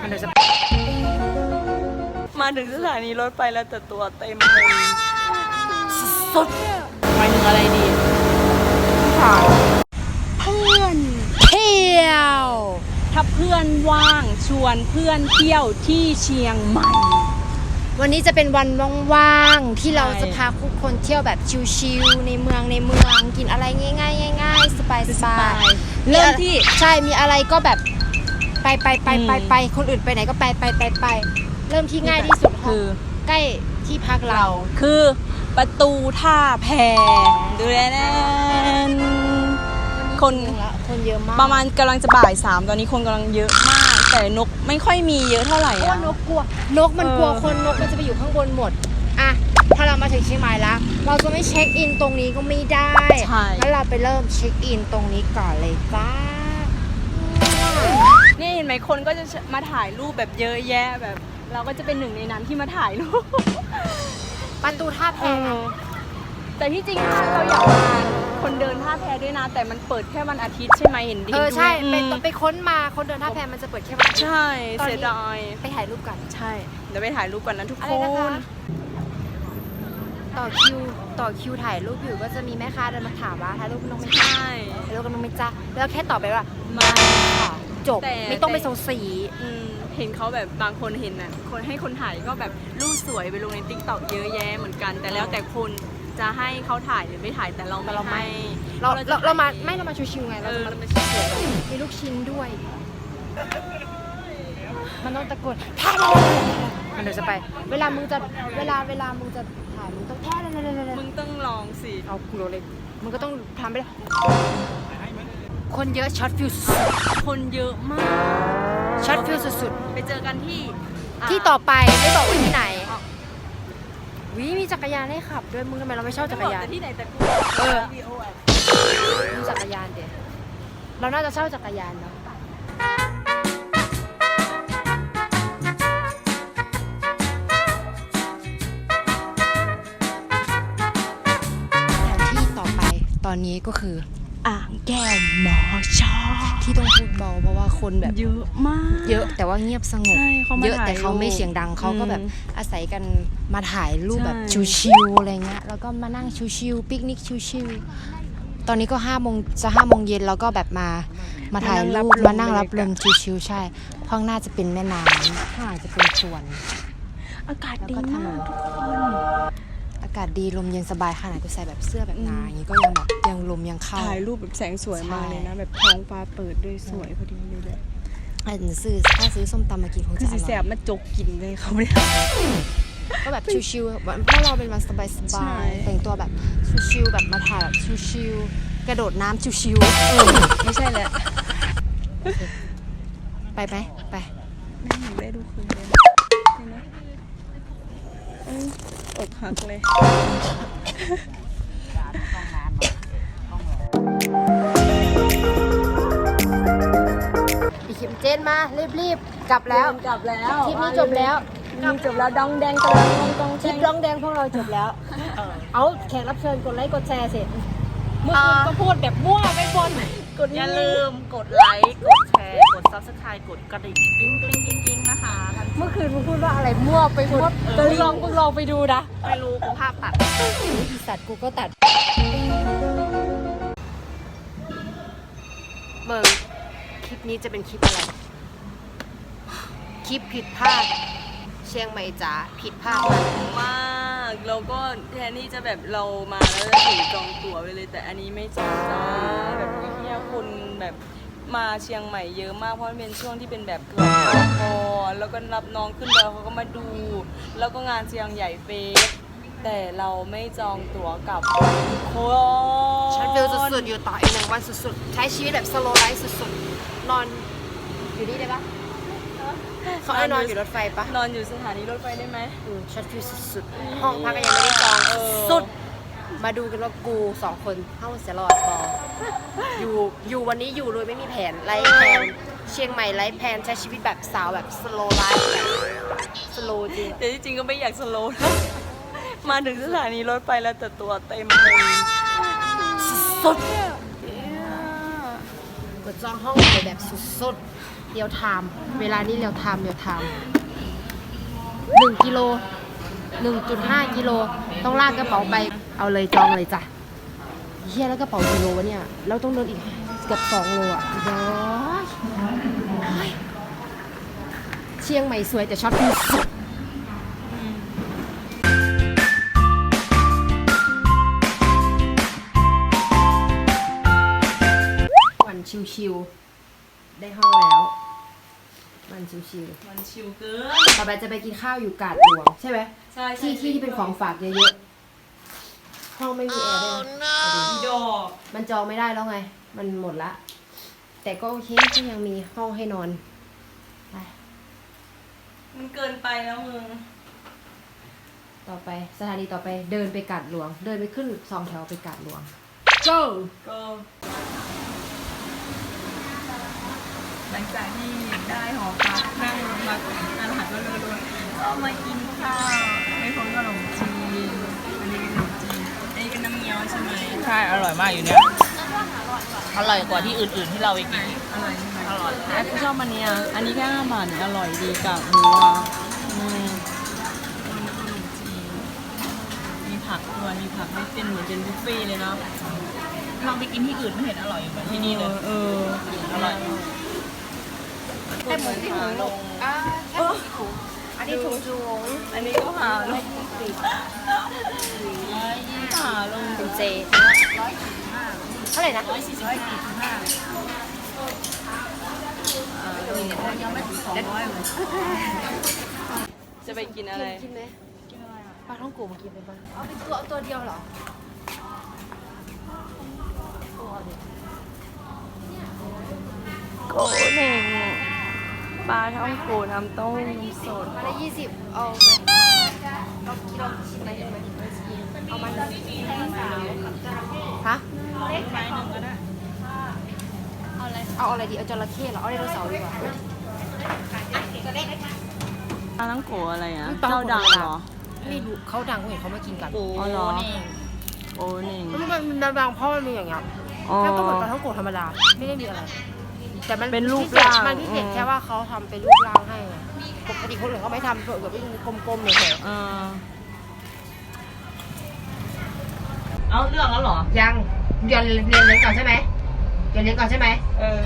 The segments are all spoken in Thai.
มันเดี๋ยวจะมาถึงสถานีรถไฟแล้วแต่ตัวเต็มเลยสุดหมายถึงอะไรดีค่ะเพื่อนเที่ยว ถ้าเพื่อนว่างชวนเพื่อนเที่ยวที่เชียงใหม่ วันนี้จะเป็นวันว่างๆที่เราใช่จะพาทุกคนเที่ยวแบบชิลๆในเมืองในเมืองกินอะไรง่ายๆง่ายๆสบายๆเริ่มที่ใช่มีอะไรก็แบบ ไปไปไปอืมไปไปคนอื่นไปไหนก็ไปไปไปไปเริ่มที่ง่ายที่สุดคือ ใกล้ที่พักเรา คือประตูท่าแพดูแลแน่นคนละคนเยอะมากประมาณกำลังจะบ่ายสามตอนนี้คนกำลังเยอะมาก แต่นกไม่ค่อยมีเยอะเท่าไหร่เพราะอะว่านกกลัวนกมันกลัวเออคนนกมันจะไปอยู่ข้างบนหมดอะถ้าเรามาถึงเชียงใหม่แล้ว เราจะไม่เช็คอินตรงนี้ก็ไม่ได้ใช่งั้นเราไปเริ่มเช็คอินตรงนี้ก่อนเลยจ้า นี่เห็นไหมคนก็จะมาถ่ายรูปแบบเยอะแยะแบบ เราก็จะเป็นหนึ่งในนั้นที่มาถ่ายรูปประตูท่าแพแต่ที่จริงถ้าเราอยากมาคนเดินท่าแพด้วยนะ แต่มันเปิดแค่วันอาทิตย์ใช่ไหมเห็นดีเออใช่ดูไปอืมไปค้นมาคนเดินท่าแพมันจะเปิดแค่วันอาทิตย์ใช่ตอนนี้เสียดายไปถ่ายรูปกันใช่เดี๋ยวไปถ่ายรูปกันนะทุกอะคไรนะคะนต่อคิวต่อคิวถ่ายรูปอยู่ก็จะมีแม่ค้าเดินมาถามว่าถ่ายรูปกับน้องไหม่ใช่ถ่ายรูปกับน้องไหม่จ้าแล้วแค่ตอบไปว่ามาค่ะ จบ แต่ ไม่ต้องไปโซสีอืมเห็นเขาแบบบางคนเห็นน่ะคนให้คนถ่ายก็แบบรูปสวยไปลงในติ๊กต็อกเยอะแยะเหมือนกัน แต่แล้วแต่คนจะให้เขาถ่ายหรือไม่ถ่ายแต่เราแต่เราไม่ไม่ให้เราพะเราจะเรามาถ่ยไม่เรามาชิวๆไงเอเราอจะเรามาไม่ใช่เสือมีลูกชิ้นด้วย มันต้องตะโกนมันเดี๋ยวจะไป เวลามึงจะ เวลา เวลามึงจะถ่ายมึงต้องแท้เลยเลยมึงต้องลองสิ เอากูเลยมึงก็ต้องทำไปเลย คนเยอะช็อตฟิวสุดคนเยอะมาก ๆช็อตฟิวสุดไปเจอกันที่ๆ ที่ต่อไปไม่บอกว่าที่ไหนวิมีจักรยานให้ขับด้วยมึงทำไมเราไม่เช่าจักรยานแต่ที่ไหนแต่กูเออวีโออะมีจักรยานเด็เราน่าจะเช่าจักรยานเนาะสถานที่ต่อไปตอนนี้ก็คือ อ่างแก้วหมอชอที่ต้องพูดเบาเพราะว่าคนแบบเยอะมาก เยอะแต่ว่าเงียบสงบ ใช่เขามาเยอะแต่ถ่ายเขาไม่รูปเสียงดังเขาก็อืมแบบอาศัยกันมาถ่ายรูปแบบใช่ ชิวๆอะไรเงี้ยแล้วก็มานั่งชิวๆปิกนิกชิวๆตอนนี้ก็ห้าโมงจะห้าโมงเย็นแล้วก็แบบมามาถ่ายรูปมานั่งรับลมชิวๆใช่ข้างหน้าจะเป็นแม่น้ำข้างหลังจะเป็นสวน อากาศแล้วดีก็ถนมากนทุกคนอากาศดีลมเย็นสบายขนาดกูใส่แบบเสื้อแบบหนาอย่างนี้ก็ยังแบบยังลมยังเข้า ถ่ายรูปแบบแสงสวยมากเลยนะใช่แบบท้องฟ้าเปิดด้วยสวยพอดีเลยแหละไอ้หนูซื้อถ้าซื้อส้มตำมากินคงคืจะออสีร่แสอยบมาจกกินเลยเขาไม่ได้ ก็แบบชิวๆวันเพราะเราเป็นวันสบายใช่ ๆแต่งตัวแบบชิวๆแบบมาถ่ายแบบชิวๆกระโดดน้ำชิวเออไม่ใช่แหละๆไปไหมไป ไม่เห็นได้ดูคืนเลยเห็นไหมเอ้ยอกหักเลยอีกคลิปเจนมารีบๆกลับแล้วกลับแล้วทริปนี้จบแล้วนี่จบแล้วดองแดงกำลังลงกองทริปร้องแดงพวกเราจบแล้ว เอาแขกรับเชิญกดไลค์กดแชร์เสร็จเมื่อคืนก็พูดแบบมั่วไม่บนกดอย่าลืมกดไลค์กดแช ร์กด subscribe กดกระดิ่งกิ้งกิ้งกิ้งกิ้งนะคะท่านเมื่อคืนมึงพูดว่าอะไรมั่วไปหมดแต่ลองมึงลองไปดูนะไม่รู้กูภาพตัดอีสัตว์กูก็ตัดเบิร์คลิปนี้จะเป็นคลิปอะไร คลิปผิดพลาด เชียงใหม่จ๋าผิดพลาดมากมากแล้วก็แทนที่จะแบบเรามาแล้วจะถือจองตั๋วไปเลยแต่อันนี้ไม่จองจ้าแบบเนี้ยคนแบบ มาเชียงใหม่เยอะมากเพราะมันเป็นช่วงที่เป็นแบบทัวร์พอแล้วก็รับน้องขึ้นดอยเขาก็มาดู แล้วก็งานเชียงใหญ่เฟสแต่เราไม่จองตั๋วกลับทุกคนฉันฟิลสุดๆ อยู่ต่ออีกหนึ่งวันสุดๆ ใช้ชีวิตแบบสโลไลฟ์สุดๆ นอนอยู่นี่ได้ปะเขาให้นอนอยู่รถไฟปะนอนอยู่สถานีรถไฟได้ไหมอืมช็อตฟิลสุดๆ ห้องพักก็ยังไม่ได้จองเออสุด มาดูกันว่ากูสองคนเข้าเสียรอดบอ อยู่อยู่วันนี้อยู่โดยไม่มีแผนไร้แผนเชียงใหม่ไร้แผนใช้ชีวิตแบบสาวแบบสโลไลฟ์แบบสโลจริงแต่ที่จริงก็ไม่อยากสโลว์นะมาถึงสถานีรถไฟแล้วแต่ตัวเต็มเลยสุดกดจองห้องเลยแบบสุดเรียวไทม์เวลานี้เรียวไทม์เรียวไทม์หนึ่งกิโลหนึ่งจุดห้ากิโลต้องลากกระเป๋าไปเอาเลยจองเลยจ้ะ เฮียแล้วกระเป๋ากิโลวะเนี่ย เราต้องเดินอีกเกือบสองโลอะเดี๋ยวเชียงใหม่สวยแต่ช็อตที่สุดวันชิวๆได้ห้องแล้ว วันชิวมันชิวเกินๆต่อไปจะไปกินข้าวอยู่กาดหลวงใช่ไหม ใช่ที่ที่ที่เป็นของฝากเยอะๆ ห้องไม่มีแอร์ด้วยนะดอกมันจองไม่ได้แล้วไง มันหมดละ แต่ก็โอเคก็ยังมีห้องให้นอนไปมันเกินไปแล้วมึง ต่อไปสถานีต่อไปเดินไปกาดหลวง เดินไปขึ้นสองแถวไปกาดหลวง go ก็หลังจากที่ได้หอพักนั่งมาตลาดก็เลยก็มากินข้าวไม่พร้อมขนมจีน ใช่ไหมใช่อร่อยมากอยู่เนี่ยอร่อยกว่าที่อื่นๆที่เราไปกินอร่อยใช่ไหมอร่อยแต่กูชอบอันเนี้ยอันนี้แค่ห้าบาทเนี่ยอร่อยดีกับหมูอะอืมขนมจีนมีผักด้วยมีผักไม่เป็นเหมือนเป็นบุฟเฟ่ต์เลยเนาะเราไปกินที่อื่นไม่เห็นอร่อยเหมือนที่นี่เลยเอออร่อยแค่หมูที่หมูลงอ่าแค่หมูที่หมู ที่ถุงจุงอันนี้ก็หาลงหาลงเป็นเจเท่าไหร่นะร้อยสี่สิบห้าจะไปกินอะไร กินไหมปลาท่องโกมากินไปบ้างเอาเป็นตัวตัวเดียวเหรอโกเน่ง ปลาท่องโกน้ำต้มสด มาละยี่สิบเอาไหมเอากิโลชิ้นไหนได้ไหมเอามันฮะเอาอะไรดีเอาจระเข้เหรอเอาไดโนเสาร์ดีกว่า ปลาท่องโกอะไรอะปลาท่เจ้าองโก ดังเหรอ ไม่รู้เขาดังเขาเห็นเขามากินกันโอ้อ๋อเหรอนี่โอ้เน่งมันมันดังเพราะมันมีอย่างเงี้ยอ๋อแล้วก็เหมือนปลาท่องโกะธรรมดาไม่ได้มีอะไร แต่มันเป็นรูปพิศษร่างมันพิเศษอืม แค่ว่าเขาทำเป็นรูปร่างให้ไงปกติคนอื่นเขาไม่ทำเผื่อแบบเป็นกลมๆเลยเถอะเออเอาเรื่องแล้วเหรอ ยังเรียนเรียนเรียนก่อนใช่ไหมเรียนเรียนก่อนใช่ไหมเออ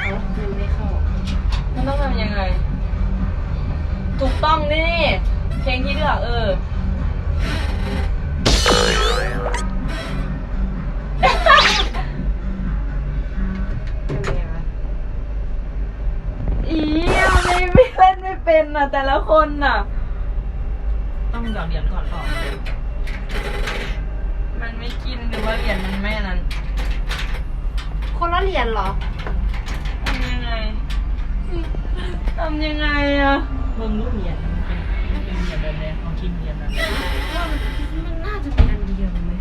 เอามันไม่เข้ามันต้องทำยังไง ถูกต้องนี่ เพลงที่เลือกเออ อีไม่ไม่เล่นไม่เป็นอะ แต่ละคนน่ะ ต้องหยอดเหรียญก่อนเปล่ามันไม่กินหรือว่าเหรียญมันไม่อันนั้นคนละเรียนเหรอ ทำยังไงทำยังไงอะเบิ่งรูปเหรียญมันเป็นเหรียญแบบไหนของคิมเหรียญนะมันน่าจะเป็นอันเดียวไหม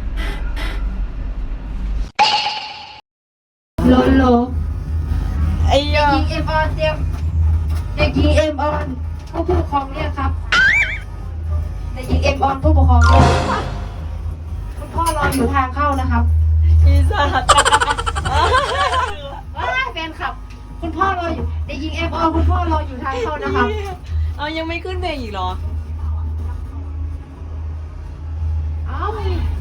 โลโลไอ้ยาเด็ก หญิงเอ็มออนเตรียมเด็กหญิงเอ็มออนผู้ปกครองเรียกครับเด็กหญิงเอ็มออนผู้ปกครองเรียกคุณพ่อรออยู่ทางเข้านะครับอีสัตว์ว้ายแฟนคลับ คุณพ่อรออยู่เด็กหญิงเอ็มออนคุณพ่อรออยู่ทางเข้านะครับเอายังไม่ขึ้นเพลงอีกเหรอเอ้า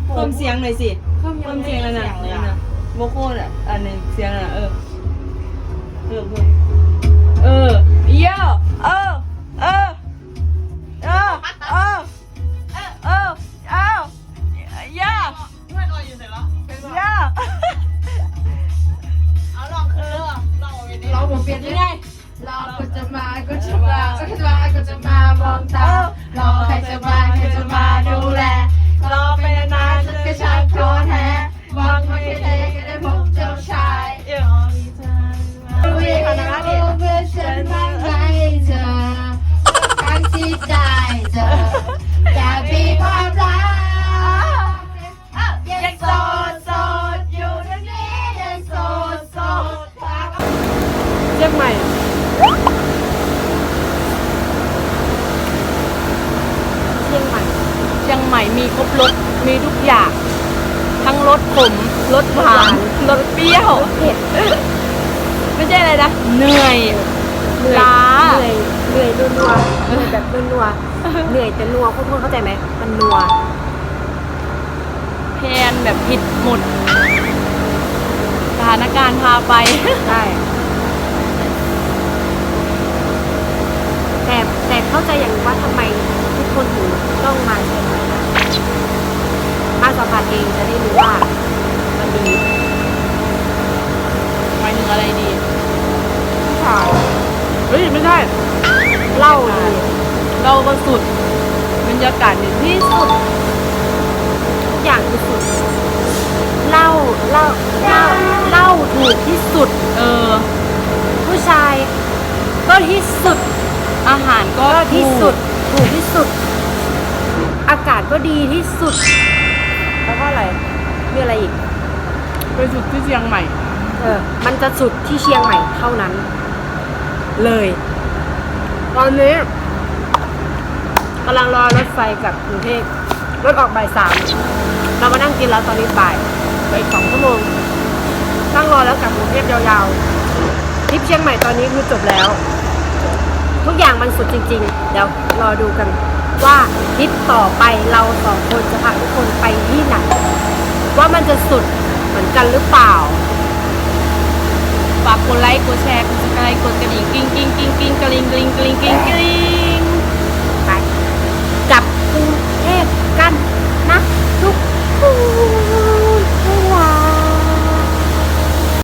เพิ่มเสียงหน่อยสิเพิ่มเสียงแล้วนะเลยนะโวโคลอะอันนึงเสียงอะเออ เพิ่มเพิ่มเออเยอะ ใหม่มีครบรสมีทุกอย่าง ทั้งรสขมรสหวานรสเปรี้ยวเผ็ดในไม่ใช่อะไรนะเหนื่อยเหนื่อยล้าเหนื่อยเหนื่อยนัวๆเหนื่อยแบบนัวๆเหนื่อยแต่นัวพวกคุณเข้าใจไหมมันนัวแพนแบบผิดหมดสถานการณ์พาไปได้แต่แต่เข้าใจอย่างหนึ่งว่าทำไมทุกคนถึงต้องมาเชียงใหม่นะ มาสัมผัสเองจะได้รู้ว่า มันดีหมายถึงอะไรดีผู้ชายเฮ้ยไม่ใช่เหล่าดีเราก็สุดบรรยากาศดีที่สุดทุกอย่างคือสุดเหล่าเหล่าเหล่าเหล่าถูกที่สุด เออ ผู้ชายก็ที่สุดอาหารก็ก็ที่สุดถูกที่สุด อากาศก็ดีที่สุด แล้วก็อะไรมีอะไรอีก ไปสุดที่เชียงใหม่ เออ มันจะสุดที่เชียงใหม่เท่านั้น เลย ตอนนี้กำลังรอรถไฟกลับกรุงเทพรถออกบ่ายสามเรามานั่งกินแล้วตอนนี้บ่ายไปอีกสองชั่วโมงนั่งรอแล้วกลับกรุงเทพยาวๆทริปเชียงใหม่ตอนนี้คือจบแล้ว ทุกอย่างมันสุดจริง ๆ เดี๋ยวรอดูกันว่า ทริปต่อไปเราสองคนจะพาทุกคนไปที่ไหน ว่ามันจะสุดเหมือนกันหรือเปล่า ฝากกดไลค์กดแชร์กดสไครต์กดกระดิ่งกิ้งกิ้งกิ้งกิ้งกระลิงกลิงกลิงกิ้งกลิงไปกับกรุงเทพกันนะทุกคน